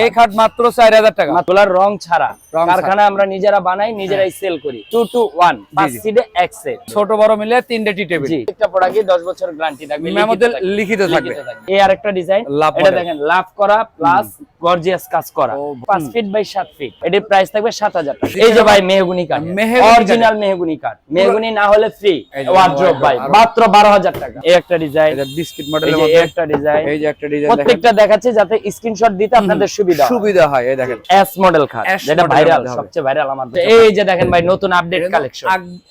এই খাট মাত্র চার হাজার টাকা। তোলার রং ছাড়া। কারখানা আমরা নিজেরা বানাই নিজেরাই সেল করি। টু টু ওয়ান সিটে এক সেট ছোট বড় মিলে তিনটে টি টেবিল। একটা প্রোডাক্টই 10 বছর গ্যারান্টি থাকবে লিখিত থাকবে। এই আরেকটা ডিজাইন এটা দেখেন লাভ করা প্লাস গর্জিয়াস কাজ করা। ও, 5 ফিট বাই 7 ফিট এটির প্রাইস থাকবে 7000 টাকা। জি, এই যে ভাই মেহগুনি কাঠ। অরিজিনাল মেহগুনি কাঠ। মেহগুনি না হলে ফ্রি ওয়ার্ড্রপ ভাই মাত্র 12000 টাকা। এই একটা ডিজাইন বিস্কিট এই একটা ডিজাইন এই যে একটা ডিজাইন প্রত্যেকটা দেখাচ্ছে যাতে স্ক্রিনশট দিতে আপনাদের সুবিধা সুবিধা হয় এই দেখেন। এস মডেল খাট যেটা ভাইরাল সবচেয়ে ভাইরাল আমার এই যে দেখেন ভাই নতুন আপডেট কালেকশন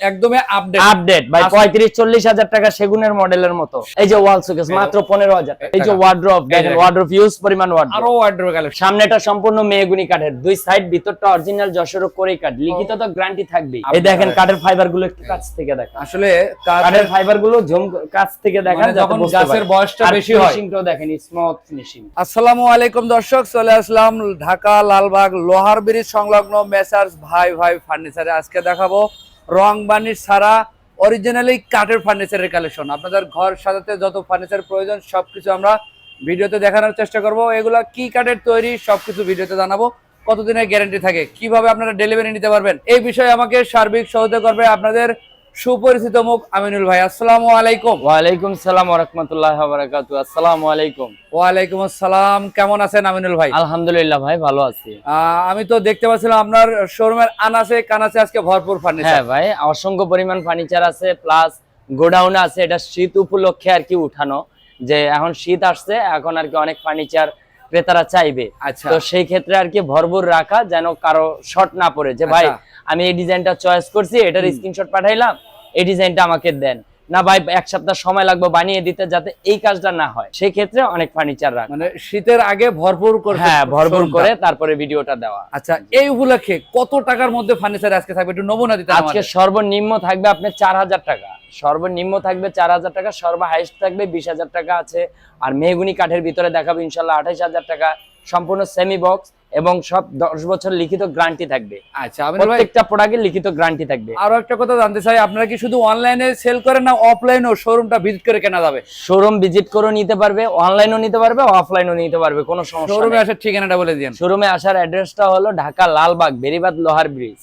একদমই আপডেট আপডেট ভাই আস- পঁয়ত্রিশ চল্লিশ হাজার টাকা সেগুনের মডেলের মতো। এই যে ওয়াল শোকেস মাত্র হাজার এই যে। ওয়ার্ড্রপ দেখেন। ওয়ার্ড্রপ ইউজ পরিমাণ ওয়ার্ড্রপ আরও কালেকশন সামনেটা সম্পূর্ণ মেহগুনি কাঠের দুই সাইড ভিতরটা অরিজিনাল যশোর করে কাঠ। লিখিত তো গ্যারান্টি থাকবে এই দেখেন কাঠের ফাইবারগুলো একটু কাছ থেকে দেখেন। আসলে কাঠের ফাইবারগুলো ঝুম কাছ থেকে দেখেন মানে যখন গাছের বয়সটা বেশি হয়। finishingটাও দেখেন স্মুথ ফিনিশিং আসসালামু আলাইকুম দর্শক চলে আসলাম ঢাকা, লালবাগ, লোহার ব্রিজ সংলগ্ন মেসার্স ভাই ভাই ফার্নিচারে। আজকে দেখাবো রং বানিশ ছাড়া অরিজিনালি কাঠের ফার্নিচারের কালেকশন আপনাদের ঘর সাজাতে যত ফার্নিচার প্রয়োজন, সবকিছু আমরা ভিডিওতে দেখানোর চেষ্টা করব। এগুলা কি কাঠের তৈরি, সবকিছু ভিডিওতে জানাব। কতদিনের গ্যারান্টি থাকে? কীভাবে আপনারা ডেলিভারি নিতে পারবেন? এই বিষয়ে আমাকে সার্বিক সহযোগিতা করবে আপনাদের সুপরিচিত মুখ আমিনুল ভাই আসসালামু আলাইকুম। ওয়ালাইকুম সালাম রাহমাতুল্লাহি আসসালামু আলাইকুম। ওয়ালাইকুম আসসালাম কেমন আছেন আমিনুল ভাই? আলহামদুলিল্লাহ ভাই ভালো আছি। আহ, আমি তো দেখতে পাচ্ছিলাম আপনার শোরুমের আনাসে কানাসে আজকে ভরপুর ফার্নিচার। হ্যাঁ ভাই অসংখ্য পরিমাণ ফার্নিচার আছে প্লাস গোডাউন আছে এটা শীত উপলক্ষে আর কি উঠানো। যে এখন শীত আসছে এখন আর কি অনেক ফার্নিচার ক্রেতারা চাইবে। আচ্ছা। তো সেই ক্ষেত্রে আর কি ভরপুর রাখা যেন কারও শর্ট না পড়ে যে ভাই আচ্ছা। আমি এই ডিজাইনটা চয়েস করছি এটার স্ক্রিনশট পাঠাইলাম এই ডিজাইনটা আমাকে দেন। না ভাই এক সপ্তাহ সময় লাগবে বানিয়ে দিতে যাতে এই কাজটা না হয়। সেই ক্ষেত্রে অনেক ফার্নিচার রাখা। মানে শীতের আগে ভরপুর করে হ্যাঁ ভরপুর করে তারপরে ভিডিওটা দেওয়া। আচ্ছা এই উপলক্ষে কত টাকার মধ্যে ফার্নিচার আজকে থাকবে? একটু নমুনা দিতে আজকে সর্বনিম্ন থাকবে আপনার চার হাজার টাকা। সর্বনিম্ন থাকবে চার হাজার টাকা, সর্ব হাইস্ট থাকবে বিশ হাজার টাকা আছে। আর মেহগুনি কাঠের ভিতরে দেখাবো ইনশাল্লাহ আঠাইশ হাজার টাকা। সম্পূর্ণ সেমি বক্স এবং সব দশ বছর লিখিত গ্যারান্টি থাকবে। আচ্ছা প্রত্যেকটা প্রোডাক্টের লিখিত গ্যারান্টি থাকবে। আরও একটা কথা জানতে চাই আপনারা কি শুধু অনলাইনে সেল করেন না অফলাইনেও শোরুমটা ভিজিট করে কেনা যাবে? শোরুম ভিজিট করে নিতে পারবে অনলাইনও নিতে পারবে অফলাইনও নিতে পারবে কোনো সমস্যা শোরুমে আসার ঠিকানাটা বলে দিন শোরুমে আসার অ্যাড্রেসটা হলো ঢাকা লালবাগ বেরিবাদ লোহার ব্রিজ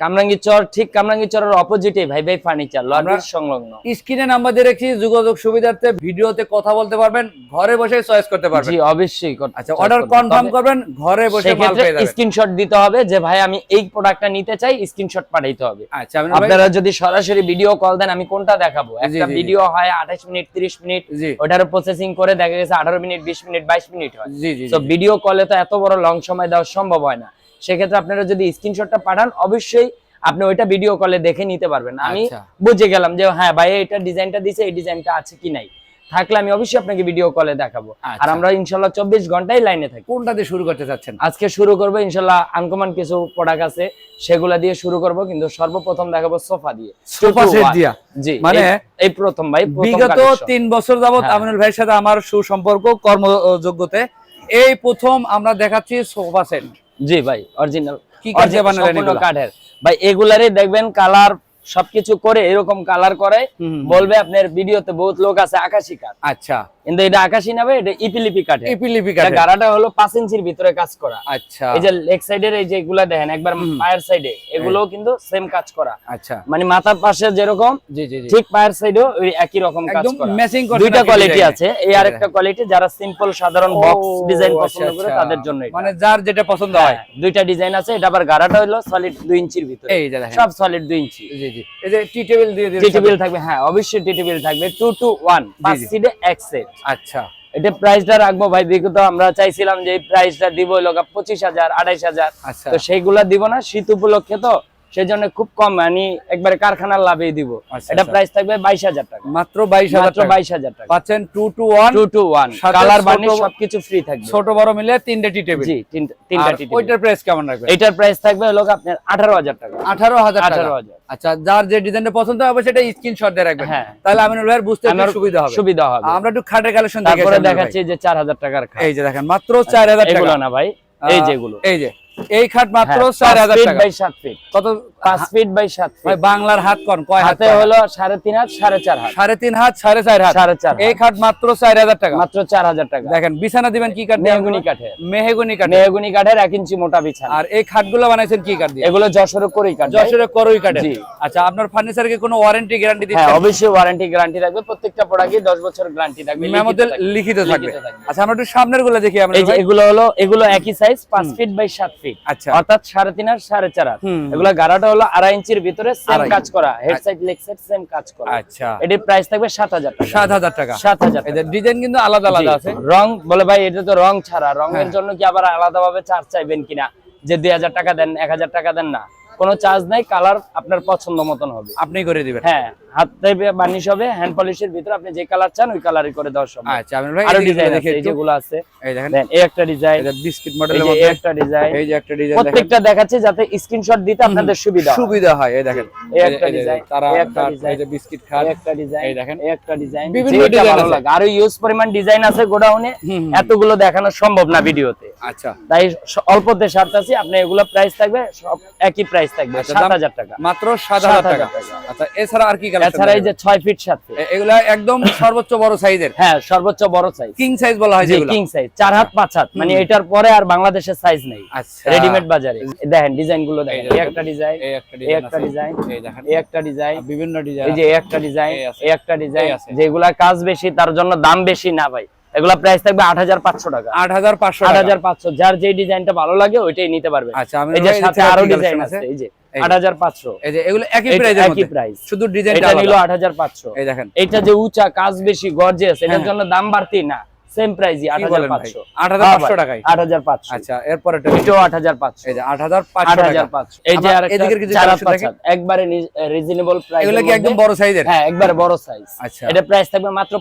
কামরাঙ্গি চর ঠিক কামরাঙ্গি চরের অপোজিটে ভাই ভাই ফার্নিচার লোহার ব্রিজ সংলগ্ন। স্ক্রিনে নাম্বার দিয়ে রেখেছি যোগাযোগ সুবিধার্থে ভিডিওতে কথা বলতে পারবেন ঘরে বসে চয়েস করতে পারবেন। জি অবশ্যই আচ্ছা অর্ডার কনফার্ম করবেন ঘরে বসে স্ক্রিনশট দিতে হবে যে ভাই আমি এই প্রোডাক্টটা নিতে চাই স্ক্রিনশট পাঠাইতে হবে। আচ্ছা আপনারা যদি সরাসরি ভিডিও কল দেন আমি কোনটা দেখাবো? একটা। ভিডিও হয় 28 মিনিট 30 মিনিট ওটার প্রসেসিং করে দেখা গেছে 18 মিনিট 20 মিনিট 22 মিনিট হয়। তো ভিডিও কলে তো এত বড় লং সময় দেওয়া সম্ভব হয় না। সেক্ষেত্রে আপনারা যদি স্ক্রিনশটটা পাঠান অবশ্যই আপনি ওইটা ভিডিও কলে দেখে নিতে পারবেন। আমি আচ্ছা। বুঝে গেলাম যে হ্যাঁ ভাই এটা ডিজাইনটা দিছে এই ডিজাইনটা আছে কি নাই? থাকলে আমি অবশ্যই আপনাকে ভিডিও কলে দেখাবো। আর আচ্ছা। আমরা ইনশাল্লাহ চব্বিশ ঘন্টায় লাইনে থাকি। কোনটা দিয়ে শুরু করতে চাচ্ছেন? আজকে শুরু করব ইনশাল্লাহ আনকমন কিছু প্রোডাক্ট আছে সেগুলা দিয়ে শুরু করব কিন্তু সর্বপ্রথম দেখাবো সোফা দিয়ে। সোফা সেট দিয়া। জি মানে এই- প্রথম ভাই বিগত তিন বছর যাবত হ্যাঁ। আমিনুল ভাইয়ের সাথে আমার সুসম্পর্ক কর্মযোগ্যতে। এই প্রথম আমরা দেখাচ্ছি সোফা সেট জি ভাই অরিজিনাল কি কাঠ বানালেন কাঠের। ভাই এগুলারই দেখবেন কালার সবকিছু করে এরকম কালার করে বলবে আপনার ভিডিওতে বহুত লোক আছে আকাশি কাঠ আচ্ছা। কিন্তু এটা আকাশি নেবে এটা ইপিলিপি কাঠের। ইপিলিপি কাঠের। গাড়াটা হলো পাঁচ ইঞ্চির ভিতরে কাজ করা। আচ্ছা। এই যে লেগ সাইডের এই যে এগুলা দেখেন একবার পায়ের সাইডে এগুলো কিন্তু সেম কাজ করা। আচ্ছা। মানে মাথার পাশে যেরকম জি জি জি। ঠিক পায়ের সাইডেও ওই একই রকম কাজ করা। ম্যাচিং করে দুইটা কোয়ালিটি আছে। এই আরেকটা কোয়ালিটি যারা সিম্পল সাধারণ বক্স ডিজাইন পছন্দ করে তাদের জন্য মানে যার যেটা পছন্দ হয় হ্যাঁ, দুইটা ডিজাইন আছে এটা আবার গাড়াটা হলো সলিড দুই ইঞ্চির ভিতরে। এই যে দেখেন। সব সলিড দুই ইঞ্চি। জি জি। এই যে টি টেবিল দিয়ে টি টেবিল থাকবে হ্যাঁ অবশ্যই টি টেবিল থাকবে। টু টু ওয়ান পাঁচ। সিটে এক সেট আচ্ছা। এটা প্রাইসটা রাখব ভাই বিগত আমরা চাইছিলাম যে এই প্রাইসটা দিব লোক পঁচিশ হাজার আড়াইশ হাজার। আচ্ছা। তো সেইগুলা দিব না শীত উপলক্ষে তো সেই জন্য খুব কম মানে একবারে কারখানার লাভেই দিব। আচ্ছা, এটা আচ্ছা। প্রাইস থাকবে বাইশ হাজার টাকা। মাত্র বাইশ হাজার মাত্র বাইশ হাজার টাকা। পাচ্ছেন two two one two two one colour ছোট সবকিছু ফ্রি থাকবে। ছোট বড় মিলে তিনটে টি টেবিল। জি তিনটা টি ওইটার প্রাইস কেমন রাখবেন? এটার প্রাইস থাকবে হলো আপনার আঠারো হাজার টাকা। আঠারো হাজার আঠারো হাজার। আচ্ছা যার যে ডিজাইনটা পছন্দ হবে সেটা স্ক্রিনশট দিয়ে রাখবেন। হ্যাঁ। তাহলে আমিনুল ভাইয়ের বুঝতে সুবিধা হবে। সুবিধা হবে। আমরা একটু খাটের কালেকশন তারপরে দেখাচ্ছি যে চার হাজার টাকার এই যে দেখেন মাত্র চার হাজার টাকা। না ভাই এই যেগুলো। এই যে। এই খাট মাত্র হ্যাঁ, চার হাজার টাকা। কত পাঁচ ফিট বাই সাত ফিট বাংলার হাত কোন? কয় হাতে হলো সাড়ে তিন হাত সাড়ে চার হাত। সাড়ে তিন হাত সাড়ে চার হাত? সাড়ে চার এই খাট মাত্র চার হাজার টাকা? মাত্র চার হাজার টাকা। দেখেন বিছানা দিবেন কি কাঠ? মেহগুনি কাঠের। মেহগুনি কাঠ মেহগুনি কাঠের এক ইঞ্চি মোটা বিছানা। আর এই খাটগুলো বানাইছেন কি কাঠ দিয়ে? এগুলো করেই কাঠ। যশোরে করই জি। আচ্ছা আপনার ফার্নিচার কি কোনো ওয়ারেন্টি গ্যারান্টি হ্যাঁ অবশ্যই ওয়ারেন্টি গ্যারান্টি থাকবে। প্রত্যেকটা প্রোডাক্টই দশ বছর গ্যারান্টি থাকবে। মেমোতে লিখিত থাকবে। আচ্ছা আমরা একটু সামনেরগুলো দেখি আমরা এগুলো হলো এগুলো একই সাইজ পাঁচ ফিট বাই সাত ফিট আচ্ছা। অর্থাৎ সাড়ে তিন আর সাড়ে চার হাত। এগুলো গাড়াটা হলো আড়াই ইঞ্চির ভিতরে সেম কাজ করা head side leg side same কাজ করা। আচ্ছা। এটির প্রাইস থাকবে সাত হাজার টাকা। সাত হাজার টাকা। 7000 এদের ডিজাইন কিন্তু আলাদা আলাদা আছে। রং বলে ভাই এটা তো রং ছাড়া। রঙের হ্যাঁ। জন্য কি আবার আলাদা ভাবে চার্জ চাইবেন কিনা? যে দুই হাজার টাকা দেন এক হাজার টাকা দেন না। কোনো চার্জ নাই কালার আপনার পছন্দ মতন হবে। আপনি করে দিবেন। হ্যাঁ। হাতে বানিশ হবে হ্যান্ড পলিশের ভিতরে আপনি যে কালার চান ওই কালারই করে দেওয়া সম্ভব। আচ্ছা আমি ভাই আরও ডিজাইন আছে এই যেগুলো আছে। এই দেখেন। এই একটা ডিজাইন এটা বিস্কিট মডেলের মধ্যে এই একটা ডিজাইন এই যে একটা ডিজাইন প্রত্যেকটা দেখাচ্ছে যাতে স্ক্রিনশট দিতে আপনাদের সুবিধা সুবিধা হয় এই দেখেন। এই একটা ডিজাইন, তারা এই যে বিস্কিট খাট একটা ডিজাইন এই দেখেন। এই একটা ডিজাইন বিভিন্ন ডিজাইন আছে। আরও ইউজ পরিমাণ ডিজাইন আছে গোডাউনে। এতগুলো দেখানো সম্ভব না ভিডিওতে। আচ্ছা। তাই অল্পতে সারতাছি আপনি এগুলো প্রাইস থাকবে সব একই প্রাইস থাকবে আচ্ছা, সাত দাম- হাজার টাকা। মাত্র সাত হাজার 7,000 টাকা। আচ্ছা এছাড়া আর কি কালেকশন এছাড়া এই যে ফিট। এগুলা একদম সর্বোচ্চ বড় সাইজের? হ্যাঁ সর্বোচ্চ বড় সাইজ কিং সাইজ বলা হয় যেগুলো? কিং সাইজ চার হাত পাঁচ হাত। মানে এটার পরে আর বাংলাদেশের সাইজ নেই। আচ্ছা। রেডিমেড বাজারে। দেখেন ডিজাইনগুলো দেখেন। এই একটা ডিজাইন এই একটা ডিজাইন একটা ডিজাইন এই দেখেন। এই একটা ডিজাইন বিভিন্ন ডিজাইন এই যে একটা ডিজাইন এই একটা ডিজাইন যেগুলা কাজ বেশি তার জন্য দাম বেশি না ভাই। এগুলা প্রাইস থাকবে আট হাজার পাঁচশো টাকা। আট হাজার পাঁচশো আট হাজার পাঁচশো। যার যে ডিজাইনটা ভালো লাগে ওইটাই নিতে পারবে। আচ্ছা আমি এই যে সাথে আরও ডিজাইন আছে এই যে। এই যে এগুলো একই প্রাইজের মধ্যে? প্রাইস শুধু ডিজাইনটা এটা নিল এই দেখেন। এটা যে উঁচা কাজ বেশি গর্জিয়াস এটার হ্যাঁ। জন্য দাম বাড়তি না। সেম বলেন টাকায়? আচ্ছা এটাও এই যে এই যে আরেকটা কিছু একবারে রিজনেবল প্রাইস এগুলো কি একদম বড় সাইজের হ্যাঁ একবারে বড় সাইজ আচ্ছা। এটা প্রাইস থাকবে মাত্র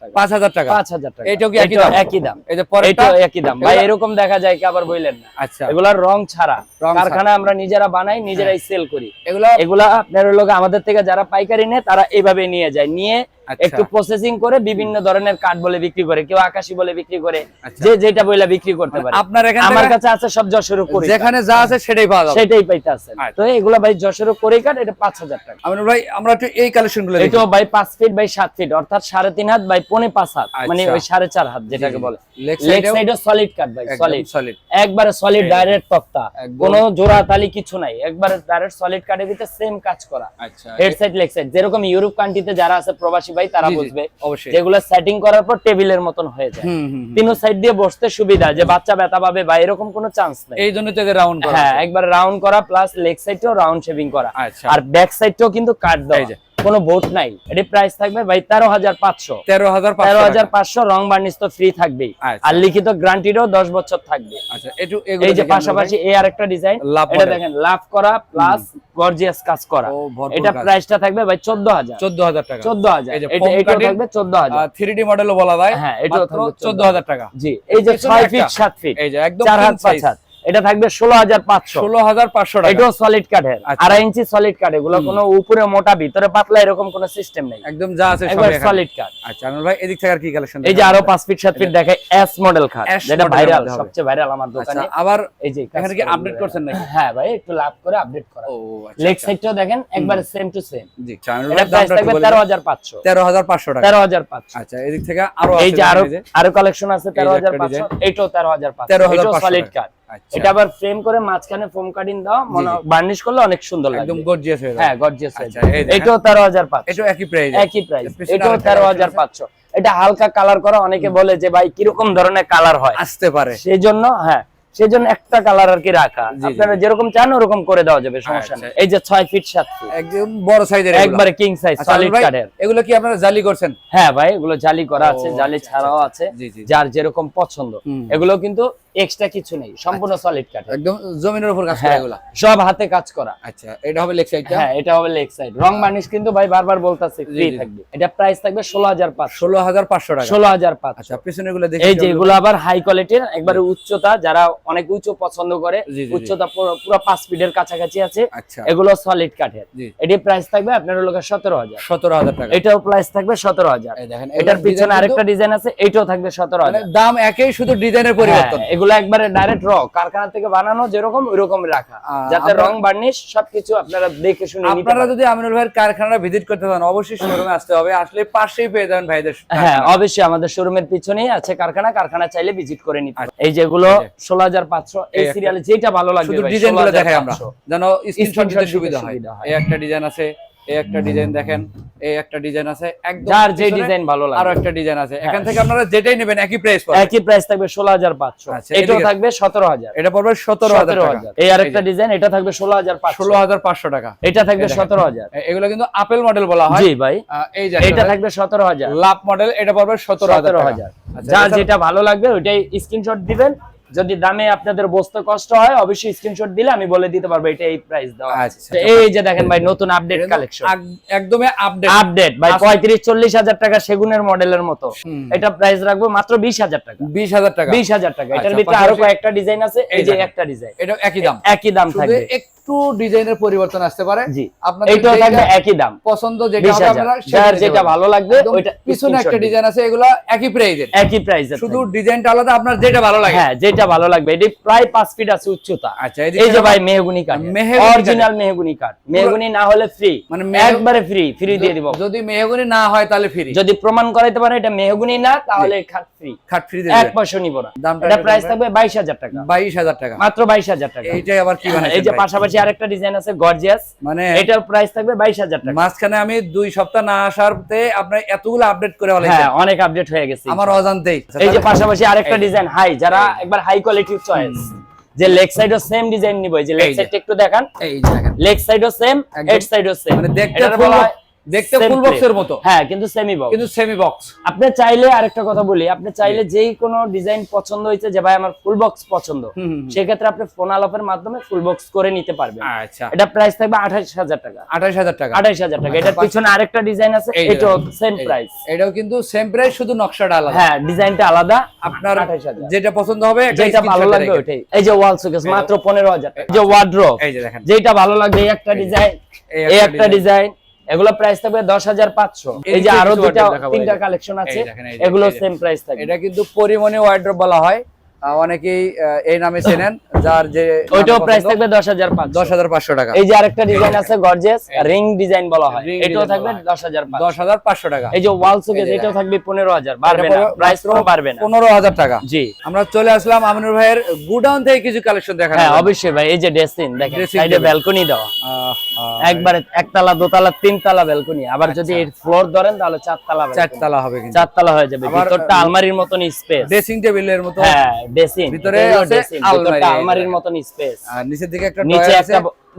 টাকা। টাকা। টাকা। এটাও কি একই দাম? একই দাম। এই যে এটাও একই দাম। ভাই এরকম দেখা যায় কি আবার বললেন না। আচ্ছা। এগুলার রং ছাড়া। কারখানা আমরা নিজেরা বানাই নিজেরাই সেল করি। এগুলো এগুলা আপনার লোক আমাদের থেকে যারা পাইকারি নেয় তারা এইভাবে নিয়ে যায়। নিয়ে। একটু প্রসেসিং করে বিভিন্ন ধরনের কাঠ বলে বিক্রি করে কেউ আকাশি বলে বিক্রি করে আচ্ছা। যে যেটা বইলা বিক্রি করতে পারে। আপনার এখান আমার কাছে আছে সব যশোর করি যেখানে যা আছে সেটাই পাওয়া যাবে। সেটাই পাইতে আছে আচ্ছা। তো এগুলা ভাই যশোর করি কাঠ এটা পাঁচ হাজার টাকা। আমিনুল ভাই আমরা একটু এই কালেকশনগুলো এটাও বাই পাঁচ ফিট বাই সাত ফিট অর্থাৎ সাড়ে তিন হাত বাই পৌনে পাঁচ হাত মানে আচ্ছা। ওই সাড়ে চার হাত যেটাকে বলে। লেগ সাইডও সলিড কাট ভাই সলিড সলিড একবারে সলিড ডাইরেক্ট তক্তা। কোনো জোড়া তালি কিছু নাই একবারে ডাইরেক্ট সলিড কাঠের ভিতরে সেম কাজ করা। আচ্ছা। হেড সাইড লেগ সাইড যেরকম ইউরোপ কান্ট্রিতে যারা আছে প্রবাসী ভাই তারা বুঝবে। অবশ্যই। যেগুলো সেটিং করার পর টেবিলের মতন হয়ে যায়। তিনো সাইড দিয়ে বসতে সুবিধা যে বাচ্চা ব্যথা পাবে বা এরকম কোনো চান্স নেই। এই জন্য তো রাউন্ড করা হ্যাঁ একবার রাউন্ড করা প্লাস লেগ সাইডটাও রাউন্ড শেভিং করা। আচ্ছা। আর ব্যাক সাইডটাও কিন্তু কাট দেওয়া। যে। কোনো বোট নাই। এটি প্রাইস থাকবে ভাই তেরো হাজার পাঁচশো। তেরো হাজার তেরো হাজার পাঁচশো রং বার্নিশ তো ফ্রি থাকবেই। আচ্ছা। আর লিখিত গ্যারান্টিরও দশ বছর থাকবে। আচ্ছা এই যে পাশাপাশি এই আরেকটা ডিজাইন লাভ এটা দেখেন লাভ করা প্লাস গর্জিয়াস কাজ করা। এটা। প্রাইসটা থাকবে ভাই চোদ্দ হাজার। চোদ্দ হাজার টাকা। চোদ্দ হাজার। এটা থাকবে চোদ্দ হাজার। থ্রি ডি মডেলও বলা যায়। হ্যাঁ, থাকবে চোদ্দ হাজার। টাকা। জি এই যে ছয় ফিট সাত ফিট এই যে একদম চার হাত পাঁচ হাত। এটা থাকবে ষোলো হাজার পাঁচশো। ষোলো হাজার পাঁচশো এটাও সলিড কাঠের আচ্ছা। আড়াই ইঞ্চি সলিড কাঠ এগুলো কোনো উপরে মোটা ভিতরে পাতলা এরকম কোনো সিস্টেম নেই। একদম যা আছে সলিড কাঠ আচ্ছা ভাই এদিক থেকে আর কি কালেকশন এই যে আরও পাঁচ ফিট সাত ফিট দেখে এস মডেল খাট যেটা ভাইরাল সবচেয়ে ভাইরাল আমার আচ্ছা দোকানে। আবার এই যে এখানে কি আপডেট করছেন নাকি? হ্যাঁ ভাই একটু লাভ করে আপডেট করা। ও আচ্ছা লেগ আচ্ছা। সাইডটাও দেখেন একবারে সেম টু সেম জি আমিনুল এটা প্রাইস থাকবে বলে তেরো দিন। হাজার পাঁচশো। তেরো হাজার পাঁচশো টাকা। তেরো হাজার পাঁচশো। আচ্ছা এদিক থেকে আরও এই যে আরও। আরও কালেকশন আছে এই তেরো হাজার একটা পাঁচশো এইটাও তেরো হাজার পাঁচশো 13,500 এটাও সলিড। কাঠ এটা আবার ফ্রেম করে মাঝখানে ফোম কাটিং দাও মনে বার্নিশ করলে অনেক সুন্দর একদম গর্জিয়াস হয়ে হ্যাঁ গর্জিয়াস আচ্ছা, এই এটাও তেরো হাজার পাঁচশো। এটাও একই প্রাইস একই প্রাইস এটাও আরেকটা তেরো colour হাজার আছে। পাঁচশো। এটা হালকা কালার করা অনেকে বলে যে ভাই কীরকম ধরনের কালার হয়? আসতে পারে। হ্যাঁ একটা কালার আর কি রাখা। আপনারা যেরকম চান ওরকম করে দেওয়া যাবে সমস্যা আচ্ছা। নেই। এই যে ছয় ফিট সাত ফিট একদম বড় সাইজের একবারে কিং সাইজ সলিড কাঠের এগুলো কি আপনারা জালি করছেন? হ্যাঁ ভাই এগুলো জালি করা আছে জালি আচ্ছা, ছাড়াও আচ্ছা, আছে। যার যেরকম পছন্দ। এগুলো কিন্তু এক্সট্রা কিছু নেই সম্পূর্ণ সলিড কাঠ একদম জমিনের উপর কাজ করে হ্যাঁ এগুলা? সব হাতে কাজ করা। আচ্ছা এটা হবে লেগ হ্যাঁ এটা হবে লেগ সাইড রং বার্নিশ কিন্তু ভাই বারবার বলতাছে ফ্রি থাকবে। এটা প্রাইস থাকবে ষোলো হাজার পাঁচশো। ষোলো হাজার পাঁচশো টাকা। ষোলো হাজার পাঁচশো। আচ্ছা পিছনে গুলো দেখি এই যে এগুলো আবার হাই কোয়ালিটির একবারে উচ্চতা যারা অনেক উঁচু পছন্দ করে। উচ্চতা পুরো পুরো পাঁচ ফিটের কাছাকাছি আছে আচ্ছা। এগুলো সলিড কাঠের। এটি প্রাইস থাকবে আপনার হাজার। সতেরো হাজার টাকা। এটাও প্রাইস থাকবে সতেরো হাজার। এই দেখেন এটার পিছনে আরেকটা ডিজাইন আছে এটাও থাকবে সতেরো মানে হাজার। দাম একই শুধু ডিজাইনের পরিবর্তন। হ্যাঁ, এগুলো একবারে ডাইরেক্ট র কারখানা থেকে বানানো যেরকম ওইরকম রাখা। যাতে রং বার্নিশ সবকিছু আপনারা দেখে শুনে নিতে আপনারা যদি আমিনুল ভাইয়ের কারখানাটা ভিজিট করতে চান অবশ্যই শোরুমে আসতে হবে। আসলে পাশেই পেয়ে যাবেন ভাইদের হ্যাঁ অবশ্যই আমাদের শোরুমের পিছনেই আছে কারখানা। কারখানা চাইলে ভিজিট করে নিতে পারেন। এই যেগুলো এই যে। ষোলো হাজার পাঁচশো এই এই সিরিয়ালে যেটা ভালো লাগবে শুধু ভাই, ডিজাইনগুলো দেখাই আমরা। যেন স্ক্রিনশট দিতে সুবিধা সুবিধা হয়। এই একটা ডিজাইন আছে। এই একটা ডিজাইন দেখেন এই একটা ডিজাইন আছে একদম যার যে ডিজাইন ভালো আরও লাগে একটা ডিজাইন আছে। হ্যাঁ। এখান থেকে আপনারা যেটাই নেবেন একই প্রাইস পাবেন একই প্রাইস থাকবে ষোলো হাজার পাঁচশো। আচ্ছা, এটাও থাকবে সতেরো হাজার। এটা পড়বে সতেরো হাজার সতেরো টাকা হাজার। এই আরেকটা ডিজাইন এটা থাকবে ষোলো হাজার পাঁচশো। ষোলো হাজার পাঁচশো টাকা। এটা থাকবে এই দেখেন। সতেরো হাজার। এ- এগুলো কিন্তু আপেল মডেল বলা হয়। জি ভাই। এই যে এটা থাকবে সতেরো হাজার। লাভ মডেল এটা পড়বে সতেরো হাজার সতেরো টাকা। হাজার। আচ্ছা, যার যেটা ভালো লাগবে ওইটাই স্ক্রিনশট দিবেন। যদি দামে আপনাদের বসতে কষ্ট হয় অবশ্যই স্ক্রিনশট দিলে আমি বলে দিতে পারব এটা এই প্রাইস দেওয়া আচ্ছা, এই যে দেখেন ভাই নতুন আপডেট কালেকশন একদমই আপডেট আপডেট ভাই আস- পঁয়ত্রিশ চল্লিশ হাজার টাকা সেগুনের মডেলের মতো। এটা প্রাইস রাখব মাত্র বিশ হাজার টাকা। বিশ হাজার টাকা। বিশ হাজার টাকা। এটার আচ্ছা, ভিতরে আরও কয়েকটা ডিজাইন আছে এই যে একটা ডিজাইন এটা একই দাম। একই দাম থাকবে। একটু ডিজাইনের পরিবর্তন আসতে পারে। জি। আপনাদের এইটাও থাকবে একই দাম। পছন্দ যেটা হবে আপনারা যার যেটা ভালো লাগবে ওইটা পিছনে একটা ডিজাইন আছে এগুলো একই প্রাইজের একই প্রাইসে শুধু ডিজাইনটা আলাদা আপনার যেটা ভালো লাগে। হ্যাঁ যেটা ভালো লাগবে। এটি প্রায় পাঁচ ফিট আছে উচ্চতা। আচ্ছা এই যে ভাই মেহগুনি কাঠ। অরিজিনাল মেহগুনি কাঠ। মেহগুনি না হলে ফ্রি মানে একবারে ফ্রি ফ্রি দিয়ে দিব। যদি মেহগুনি না হয় তাহলে ফ্রি যদি প্রমাণ করাইতে পারে এটা মেহগুনি না তাহলে খাট ফ্রি খাট ফ্রি এক পয়সা নিব না। দামটা এটা প্রাইস থাকবে বাইশ হাজার টাকা। বাইশ হাজার টাকা। মাত্র বাইশ হাজার টাকা। এইটাই আবার কি হ্যাঁ, এই যে পাশাপাশি আরেকটা ডিজাইন আছে গর্জিয়াস মানে এটার প্রাইস থাকবে বাইশ হাজার টাকা। মাঝখানে আমি দুই সপ্তাহ না আসারতে আপনার এতগুলো আপডেট করে হ্যাঁ অনেক আপডেট হয়ে গেছে। আমার অজান্তেই। এই যে পাশাপাশি আরেকটা ডিজাইন হাই যারা একবার হাই কোয়ালিটি চয়েস যে লেগ সাইডও সেম ডিজাইন নিব এই যে লেগ সাইডটা একটু দেখান। এই যে দেখেন। লেগ সাইডও সেম হেড সাইডও সেম মানে দেখতে box- দেখতে ফুল বক্সের মতো। হ্যাঁ কিন্তু সেমি বক্স কিন্তু সেমি বক্স আপনি চাইলে আরেকটা কথা বলি আপনি চাইলে যেই কোনো ডিজাইন পছন্দ হয়েছে যে ভাই আমার ফুল বক্স পছন্দ সেক্ষেত্রে আপনি ফোন আলাপের মাধ্যমে ফুল বক্স করে নিতে পারবেন। আচ্ছা। এটা প্রাইস থাকবে আঠাশ হাজার টাকা। আঠাশ হাজার টাকা। আঠাশ হাজার টাকা। এটার আচ্ছা, পিছনে আরেকটা ডিজাইন আছে এটাও সেম প্রাইস এটাও কিন্তু সেম প্রাইস শুধু নকশাটা আলাদা। হ্যাঁ ডিজাইনটা আলাদা আপনার যেটা পছন্দ হবে যেটা ভালো লাগবে ওইটাই। এই যে ওয়াল শোকেস মাত্র পনেরো হাজার। এই যে ওয়ার্ড্রোব এই যে দেখেন। যেটা ভালো লাগবে এই একটা ডিজাইন এই একটা ডিজাইন এগুলো প্রাইস থাকবে দশ হাজার পাঁচশো। এই যে আরও দুটা তিনটা কালেকশন আছে এগুলো সেম প্রাইস থাকবে। এটা কিন্তু পরিমণি ওয়াইড্রপ বলা হয়। অনেকেই এই নামে চেনেন যার যে ওইটাও প্রাইস থাকবে দশ হাজার পাঁচশো। দশ হাজার পাঁচশো টাকা। এই যে আরেকটা ডিজাইন আছে গর্জিয়াস রিং ডিজাইন বলা হয়। এটাও থাকবে বলা হয়। দশ হাজার দশ হাজার পাঁচশো টাকা। এই যে ওয়াল শোকেস এটাও থাকবে বাড়বে না প্রাইস বাড়বে না। পনেরো হাজার টাকা। জি। আমরা চলে আসলাম আমিনুর ভাইয়ের গুডাউন থেকে কিছু কালেকশন দেখানো হ্যাঁ অবশ্যই ভাই এই যে ড্রেসিং দেখেন সাইডে। ব্যালকনি দেওয়া। একবারে একতলা দোতলা তিনতলা ব্যালকনি আবার যদি আচ্ছা। এর ফ্লোর ধরেন তাহলে চারতলা। চারতলা হবে কিন্তু। চারতলা হয়ে যাবে ভিতরটা আলমারির মতন স্পেস ড্রেসিং টেবিলের মতো। হ্যাঁ ডেসিন ভিতরে আছে আলমারি। আলমারির মতন স্পেস আর নিচের দিকে একটা ডয়ার আছে।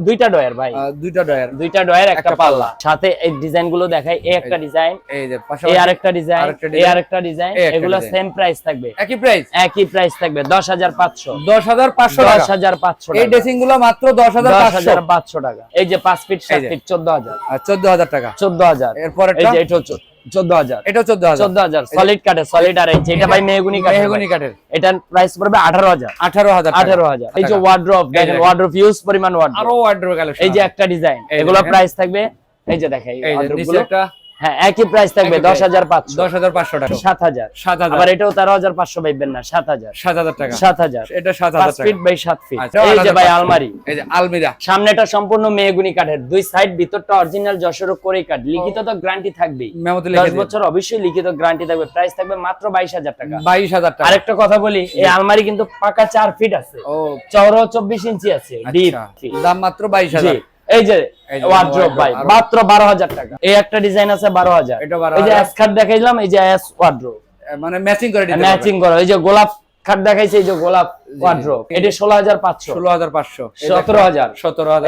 দুইটা ডয়ার ভাই। দুইটা ডয়ার দুইটা ডয়ার একটা পাল্লা। সাথে এই ডিজাইনগুলো দেখাই এই একটা ডিজাইন এই যে পাশাপাশি আরেকটা ডিজাইন এই আরেকটা ডিজাইন এগুলো সেম প্রাইস থাকবে। একই প্রাইস একই প্রাইস থাকবে 10500 10500 10500 এই ড্রেসিংগুলো মাত্র 10500 10500 টাকা। এই যে 5 ফিট 7 ফিট 14000 14000 টাকা। 14000 এরপর এই যে এটা 14000 এটা 14000 14000 সলিড কাটে সলিড আর এটা ভাই মেহগুনি কাটে মেহগুনি কাটের এটার প্রাইস পড়বে 18000 18000 18000 এই যে ওয়ার্ড্রপ দেখেন ইউজ পরিমাণ ওয়ার্ড্রপ আরও এই যে একটা ডিজাইন এগুলো প্রাইস থাকবে এই যে দেখাই একটা হ্যাঁ একই প্রাইস থাকবে একই দশ price। হাজার পাঁচশো। দশ হাজার পাঁচশো টাকা। সাত হাজার। সাত হাজার। আবার এটাও পাইবেন না সাত হাজার। সাত হাজার টাকা। সাত হাজার। এটা ফিট বাই ফিট আচ্ছা, এই যে ভাই আলমারি। এই যে আলমিরা। সামনেটা সম্পূর্ণ মেহগুনি কাঠের দুই সাইড ভিতরটা অরিজিনাল যশোর করেই কাঠ। লিখিত তো গ্যারান্টি মেমোতে দশ বছর অবশ্যই লিখিত গ্যারান্টি থাকবে। প্রাইস থাকবে মাত্র বাইশ হাজার টাকা। বাইশ হাজার টাকা। আরেকটা কথা বলি এই আলমারি কিন্তু পাকা চার ফিট আছে। ও। চওড়া চব্বিশ ইঞ্চি আছে ডিপ আচ্ছা দাম মাত্র বাইশ জি। হাজার এই যে ওয়ার্ড্রপ ভাই মাত্র বারো হাজার টাকা। এই একটা ডিজাইন আছে এটা 12,000 এই যে এস দেখাইলাম এই যে এস ওয়ার্ড্রোপ মানে ম্যাচিং করে দিতে ম্যাচিং করা এই যে গোলাপ দেখাইছে এই যে গোলাপ ওয়ার্ড্রোপ এটা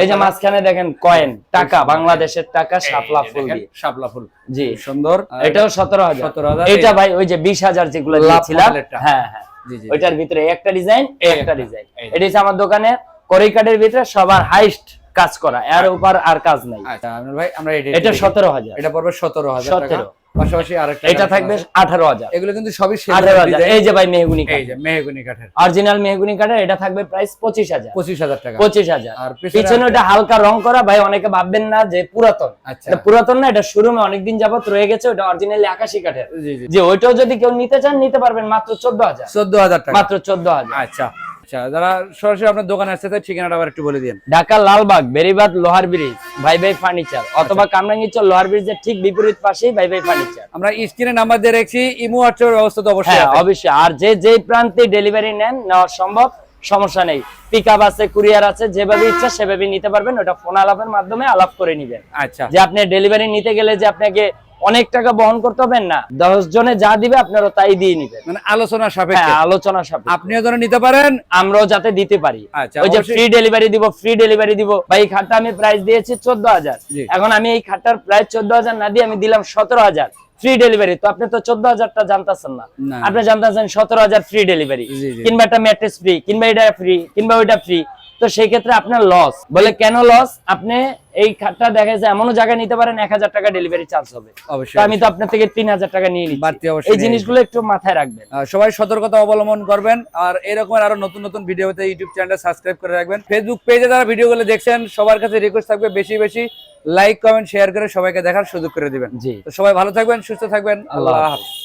এই যে মাঝখানে দেখেন কয়েন টাকা বাংলাদেশের টাকা শাপলা ফুল দিয়ে। শাপলা ফুল। জি। সুন্দর। এটাও সতেরো হাজার। 17,000 এটা ভাই ওই যে বিশ হাজার যেগুলো লাভ দিয়েছিলাম। হ্যাঁ হ্যাঁ। ওইটার ভিতরে একটা ডিজাইন একটা ডিজাইন। এটা হচ্ছে আমার দোকানে করি কার্ডের ভিতরে সবার হাইস্ট কাজ করা এর উপর আর কাজ নাই। আচ্ছা। ভাই আমরা এটা সতেরো হাজার। এটা পড়বে সতেরো হাজার সতেরো। পাশাপাশি আরেকটা এটা থাকবে আঠারো হাজার। এগুলো কিন্তু সবই আঠারো হাজার। এই যে ভাই মেহগুনি এই যে মেহগুনি কাঠের। অরিজিনাল মেহগুনি কাঠের এটা থাকবে প্রাইস পঁচিশ হাজার। পঁচিশ হাজার টাকা। পঁচিশ হাজার। আর পিছনে ওটা হালকা রং করা ভাই অনেকে ভাববেন না যে পুরাতন। আচ্ছা। পুরাতন না এটা শোরুমে অনেকদিন যাবত রয়ে গেছে ওটা অরিজিনালি আকাশি কাঠের। যে ওইটাও যদি কেউ নিতে চান নিতে পারবেন মাত্র চোদ্দ হাজার। চোদ্দ হাজার টাকা। মাত্র চোদ্দ হাজার। আচ্ছা। আচ্ছা যারা সরাসরি আপনার দোকানে আসতে চায় ঠিকানাটা আবার একটু বলে দিন। ঢাকা লালবাগ বেরিবাদ লোহার ব্রিজ ভাই ভাই ফার্নিচার অথবা কামরাঙ্গিচর লোহার ব্রিজের ঠিক বিপরীত পাশেই ভাই ভাই ফার্নিচার আমরা স্ক্রিনে নাম্বার দিয়ে রেখেছি ইমো হোয়াটসঅ্যাপের ব্যবস্থা তো অবশ্যই হ্যাঁ অবশ্যই। আর যে যে প্রান্তে ডেলিভারি নেন নেওয়া সম্ভব সমস্যা নেই। পিক আপ আছে কুরিয়ার আছে যেভাবে ইচ্ছা সেভাবে নিতে পারবেন। ওটা ফোন আলাপের মাধ্যমে আলাপ করে নিবেন। আচ্ছা। যে আপনি ডেলিভারি নিতে গেলে যে আপনাকে অনেক টাকা বহন করতে হবেন না। দশ জনে যা দিবে আপনারও তাই দিয়ে নিবেন মানে আলোচনা হ্যাঁ সাপেক্ষে আলোচনা সাপেক্ষে। আপনিও যেন নিতে পারেন? আমরাও যাতে দিতে পারি। আচ্ছা, ওই যে ফ্রি ডেলিভারি দিব ফ্রি ডেলিভারি দিব। ভাই এই খাটটা আমি প্রাইস দিয়েছি চোদ্দ হাজার। এখন আমি এই খাটটার প্রাইস চোদ্দ হাজার না দিয়ে আমি দিলাম সতেরো হাজার ফ্রি ডেলিভারি তো আপনি তো চোদ্দ হাজারটা জানতেছেন না। আপনি জানতেছেন সতেরো হাজার ফ্রি ডেলিভারি। কিংবা একটা ম্যাট্রেস ফ্রি কিংবা এটা ফ্রি কিংবা ওইটা ফ্রি তো সেই ক্ষেত্রে আপনার লস বলে কেন লস আপনি এই খাটটা দেখা যায় এমনও জায়গায় নিতে পারেন এক হাজার টাকা ডেলিভারি চার্জ হবে। অবশ্যই আমি তো আপনার থেকে তিন হাজার টাকা নিয়ে নিচ্ছি। অবশ্যই এই জিনিসগুলো একটু মাথায় রাখবেন। সবাই সতর্কতা অবলম্বন করবেন আর এরকম আরও নতুন নতুন ভিডিওতে ইউটিউব চ্যানেলটা সাবস্ক্রাইব করে রাখবেন। ফেসবুক পেজে যারা ভিডিওগুলো দেখছেন সবার কাছে রিকোয়েস্ট থাকবে বেশি বেশি লাইক কমেন্ট শেয়ার করে সবাইকে দেখার সুযোগ করে দিবেন। জি। তো সবাই ভালো থাকবেন সুস্থ থাকবেন। আল্লাহ। হাফেজ।